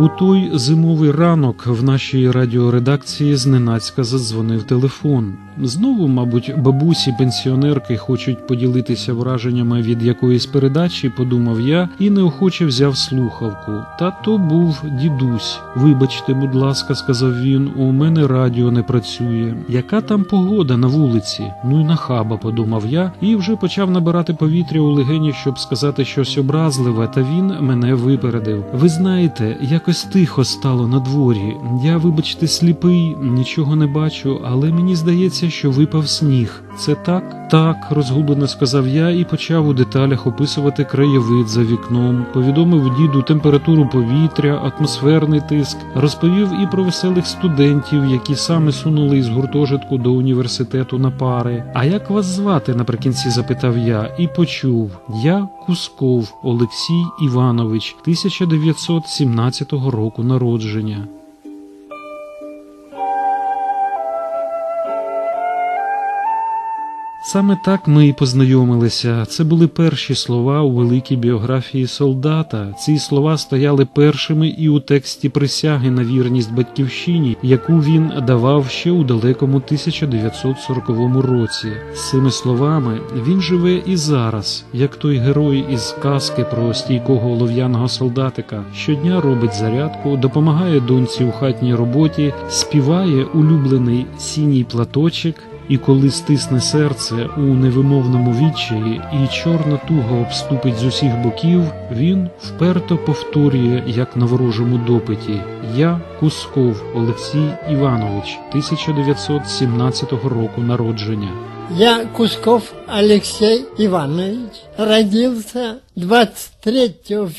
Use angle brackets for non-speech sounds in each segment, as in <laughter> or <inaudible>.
У той зимовий ранок в нашій радіоредакції зненацька задзвонив телефон. Знову, мабуть, бабусі пенсіонерки хочуть поділитися враженнями від якоїсь передачі, подумав я, і неохоче взяв слухавку. Та то був дідусь. Вибачте, будь ласка, сказав він, у мене радіо не працює. Яка там погода на вулиці? Ну й нахаба, подумав я, і вже почав набирати повітря у легені, щоб сказати щось образливе, та він мене випередив. Ви знаєте, якось тихо стало на дворі. Я, вибачте, сліпий, нічого не бачу, але мені здається, що випав сніг. Це так? Так, розгублено сказав я і почав у деталях описувати краєвид за вікном, повідомив діду температуру повітря, атмосферний тиск, розповів і про веселих студентів, які саме сунули із гуртожитку до університету на пари. А як вас звати? наприкінці запитав я і почув. Я Кусков Олексій Іванович, 1917 року народження. Саме так ми і познайомилися. Це були перші слова у великій біографії солдата. Ці слова стояли першими і у тексті присяги на вірність батьківщині, яку він давав ще у далекому 1940 році. Цими словами він живе і зараз, як той герой із казки про стійкого олов'яного солдатика. Щодня робить зарядку, допомагає доньці у хатній роботі, співає улюблений сіній платочок. І коли стисне серце у невимовному відчаї, і чорна туга обступить з усіх боків, він вперто повторює, як на ворожому допиті: Я Кусков Олексій Іванович, 1917 року народження. Я Кусков Алексей Иванович родился 23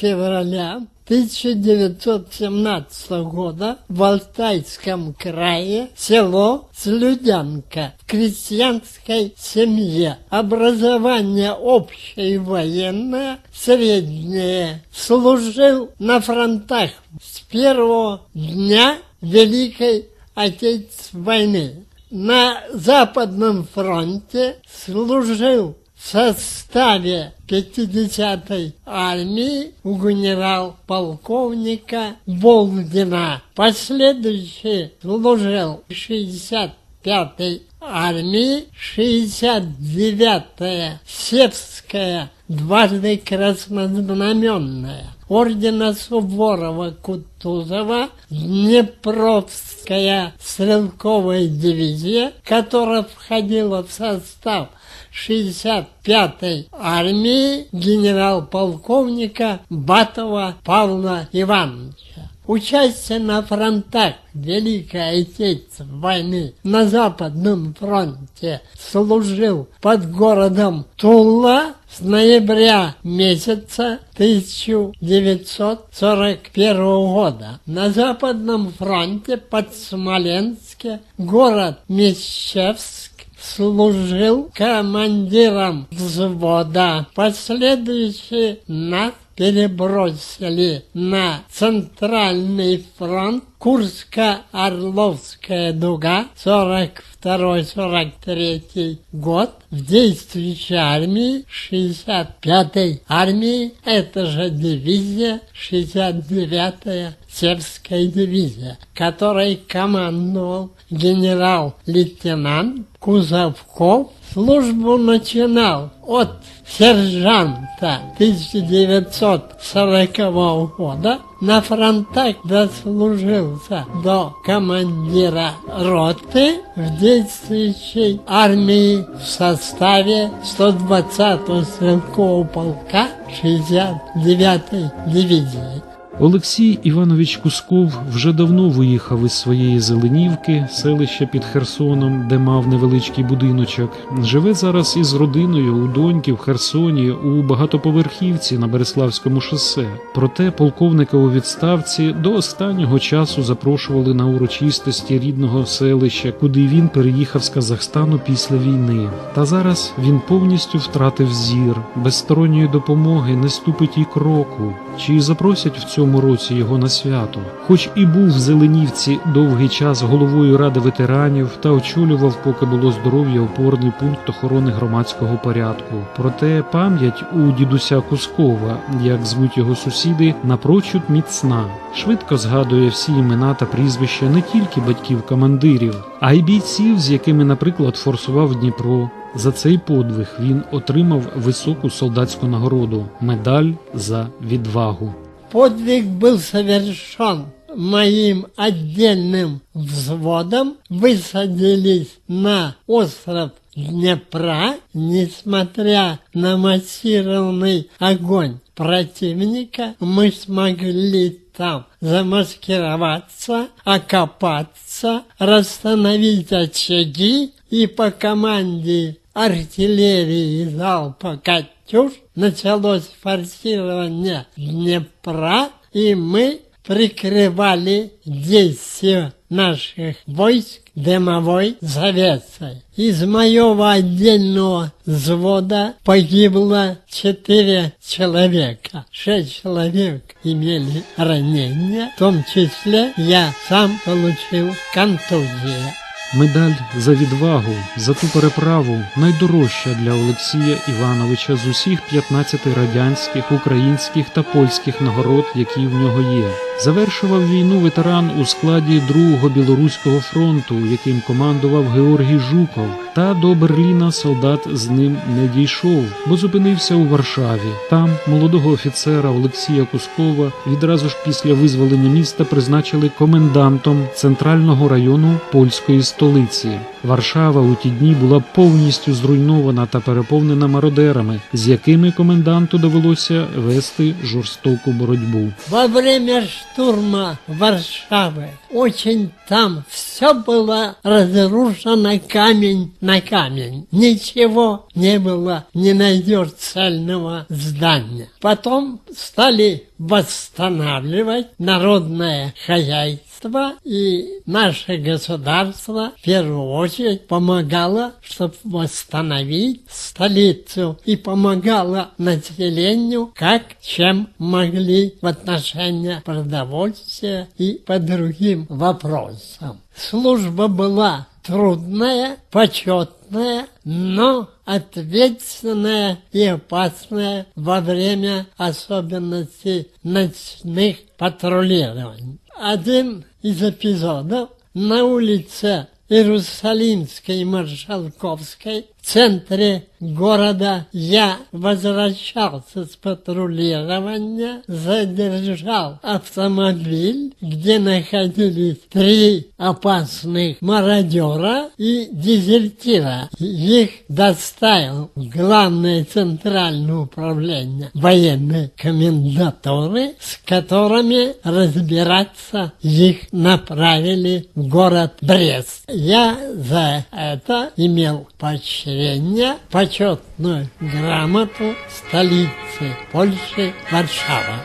февраля 1917 года в Алтайском крае, село Слюдянка, в крестьянской семье. Образование общее военное, среднее. Служил на фронтах с первого дня Великой Отечественной войны. На Западном фронте служил в составе 50-й армии у генерал-полковника Болдина. Последующий служил в 65-й армии, 69-я Севская, дважды краснознаменная. Ордена Суворова-Кутузова, Днепровская стрелковая дивизия, которая входила в состав 65-й армии генерал-полковника Батова Павла Ивановича. Участие на фронтах Великой Отечественной войны на Западном фронте служил под городом Тула с ноября месяца 1941 года. На Западном фронте под Смоленске город Мещевск служил командиром взвода. Последующие нас перебросили на Центральный фронт Курско-Орловская дуга, 42-43 год, в действующей армии 65-й армии, это же дивизия, 69-я Севская дивизия, которой командовал генерал-лейтенант Кузовков, службу начинал от сержанта 1940 года, на фронтах дослужился до командира роты в действующей армии в составе 120-го стрелкового полка 69-й дивизии. Олексій Іванович Кусков вже давно виїхав із своєї Зеленівки, селища під Херсоном, де мав невеличкий будиночок. Живе зараз із родиною у доньки в Херсоні у багатоповерхівці на Береславському шосе. Проте полковника у відставці до останнього часу запрошували на урочистості рідного селища, куди він переїхав з Казахстану після війни. Та зараз він повністю втратив зір, без сторонньої допомоги не ступить і кроку. Чи запросять в цьому році його на свято? Хоч і був в Зеленівці довгий час головою ради ветеранів та очолював, поки було здоров'я, опорний пункт охорони громадського порядку. Проте пам'ять у дідуся Кускова, як звуть його сусіди, напрочуд міцна. Швидко згадує всі імена та прізвища не тільки батьків командирів, а й бійців, з якими, наприклад, форсував Дніпро. За цей подвиг він отримав високу солдатську нагороду медаль за відвагу. Подвиг был совершен моим отдельным взводом. Высадились на остров Днепра, несмотря на массированный огонь противника, мы смогли там замаскироваться, окопаться, расстановить очаги и по команде артиллерии залпа «Катюш» началось форсирование Днепра, и мы прикрывали действия наших войск дымовой завесой. Из моего отдельного взвода погибло четыре человека. Шесть человек имели ранения, в том числе я сам получил контузию. Медаль за відвагу, за ту переправу найдорожча для Олексія Івановича з усіх 15 радянських, українських та польських нагород, які в нього є. Завершував війну ветеран у складі Другого білоруського фронту, яким командував Георгій Жуков. Та до Берліна солдат з ним не дійшов, бо зупинився у Варшаві. Там молодого офіцера Олексія Кускова відразу ж після визволення міста призначили комендантом центрального району польської столиці. Варшава у ті дні була повністю зруйнована та переповнена мародерами, з якими коменданту довелося вести жорстоку боротьбу. Во время штурма Варшавы очень там все было разрушено камень на камень. Ничего не было, не найдешь цельного здания. Потом стали восстанавливать народное хозяйство, и наше государство в первую очередь помогало, чтобы восстановить столицу, и помогало населению, как чем могли в отношении продовольствия и по другим вопросам. Служба была трудная, почетная, но ответственная и опасная во время особенностей ночных патрулирований. Один из эпизодов на улице Иерусалимской и Маршалковской в центре города я возвращался с патрулирования, задержал автомобиль, где находились три опасных мародера и дезертира. Их доставил в главное центральное управление военной комендатуры, с которыми разбираться их направили в город Брест. Я за это имел поощрение, почетную грамоту столицы Польши Варшава.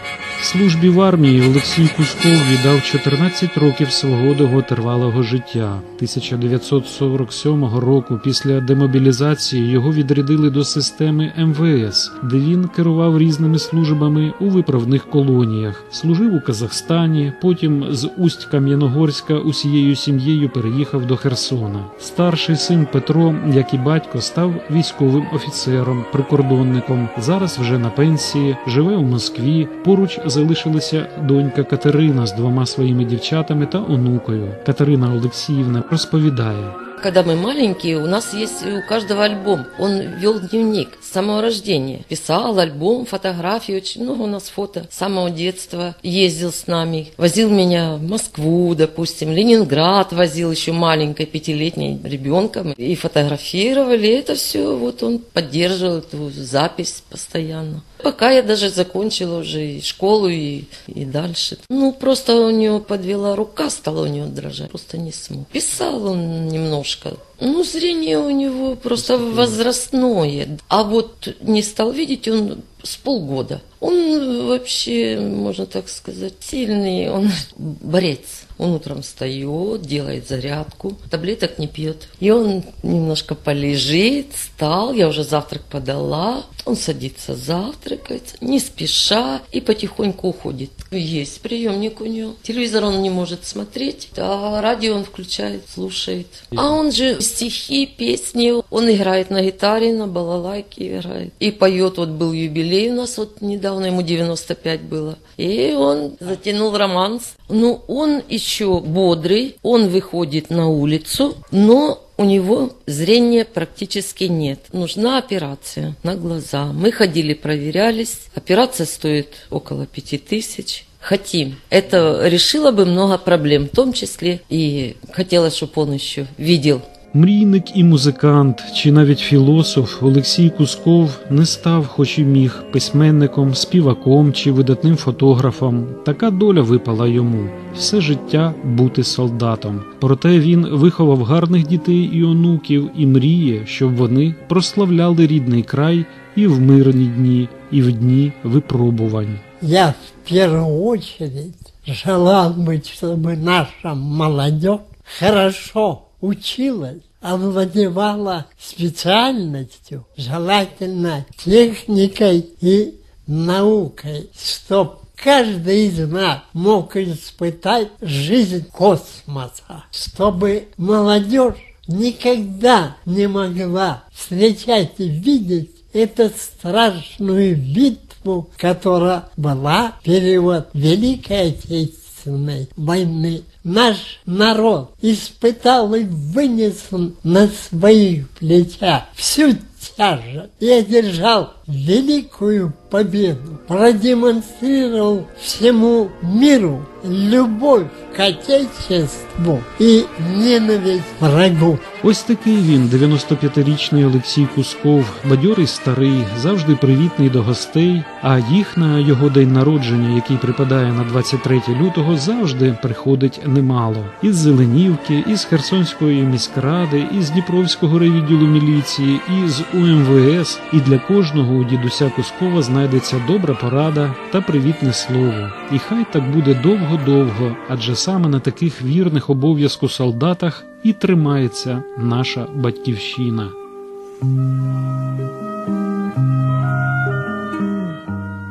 Службі в армії Олексій Кусков віддав 14 років свого довготривалого життя. 1947 року після демобілізації його відрядили до системи МВС, де він керував різними службами у виправних колоніях. Служив у Казахстані, потім з Усть Кам'яногорська усією сім'єю переїхав до Херсона. Старший син Петро, як і батько, став військовим офіцером, прикордонником. Зараз вже на пенсії, живе у Москві. Поруч залишилася донька Катерина з двома своїми дівчатами та онукою. Катерина Олексіївна розповідає. Когда мы маленькие, у нас есть у каждого альбом. Он вел дневник с самого рождения. Писал альбом, фотографии, очень много у нас фото. С самого детства ездил с нами. Возил меня в Москву, допустим, Ленинград возил еще маленькой пятилетней ребенком. И фотографировали. Это все, вот он поддерживал эту запись постоянно. Пока я даже закончила уже и школу, и, и дальше. Ну, просто у него подвела рука, стала у него дрожать. Просто не смог. Писал он немножко. Ну, зрение у него просто возрастное. А вот не стал видеть, он с полгода. Он вообще, можно так сказать, сильный, он <laughs> борец. Он утром встает, делает зарядку, таблеток не пьет. И он немножко полежит, встал, я уже завтрак подала. Он садится завтракать, не спеша, и потихоньку уходит. Есть приемник у него. Телевизор он не может смотреть, а радио он включает, слушает. А он же стихи, песни, он играет на гитаре, на балалайке играет. И поет, вот был юбилей у нас вот недавно, ему 95 было. И он затянул романс. Ну, он еще бодрый, он выходит на улицу, но у него зрения практически нет. Нужна операция на глаза. Мы ходили, проверялись. Операция стоит около пяти тысяч. Хотим. Это решило бы много проблем, в том числе и хотелось, чтобы он еще видел Мрійник і музикант, чи навіть філософ Олексій Кусков не став, хоч і міг, письменником, співаком чи видатним фотографом. Така доля випала йому все життя бути солдатом. Проте він виховав гарних дітей і онуків і мріє, щоб вони прославляли рідний край і в мирні дні, і в дні випробувань. Я в первую очередь желал бы, чтобы наша молодежь хорошо училась, овладевала специальностью, желательно техникой и наукой, чтоб каждый из нас мог испытать жизнь космоса, чтобы молодежь никогда не могла встречать и видеть эту страшную битву, которая была период Великой Отечественной войны. Наш народ испытал и вынес на своих плечах всю тяжесть и одержал великую победу, продемонстрировал всему миру любовь к Отечеству и ненависть врагу. Ось такий він, 95-річний Олексій Кусков, бадьорий старий, завжди привітний до гостей. А їх на його день народження, який припадає на 23 лютого, завжди приходить немало. Із Зеленівки, із Херсонської міськради, із Дніпровського райвідділу міліції, із УМВС. І для кожного у дідуся Кускова знайдеться добра порада та привітне слово. І хай так буде довго-довго, адже саме на таких вірних обов'язку солдатах і тримається наша батьківщина.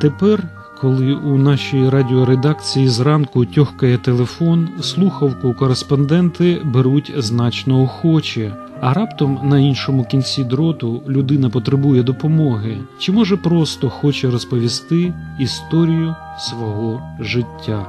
Тепер, коли у нашій радіоредакції зранку тьохкає телефон, слухавку кореспонденти беруть значно охоче, а раптом на іншому кінці дроту людина потребує допомоги, чи може просто хоче розповісти історію свого життя.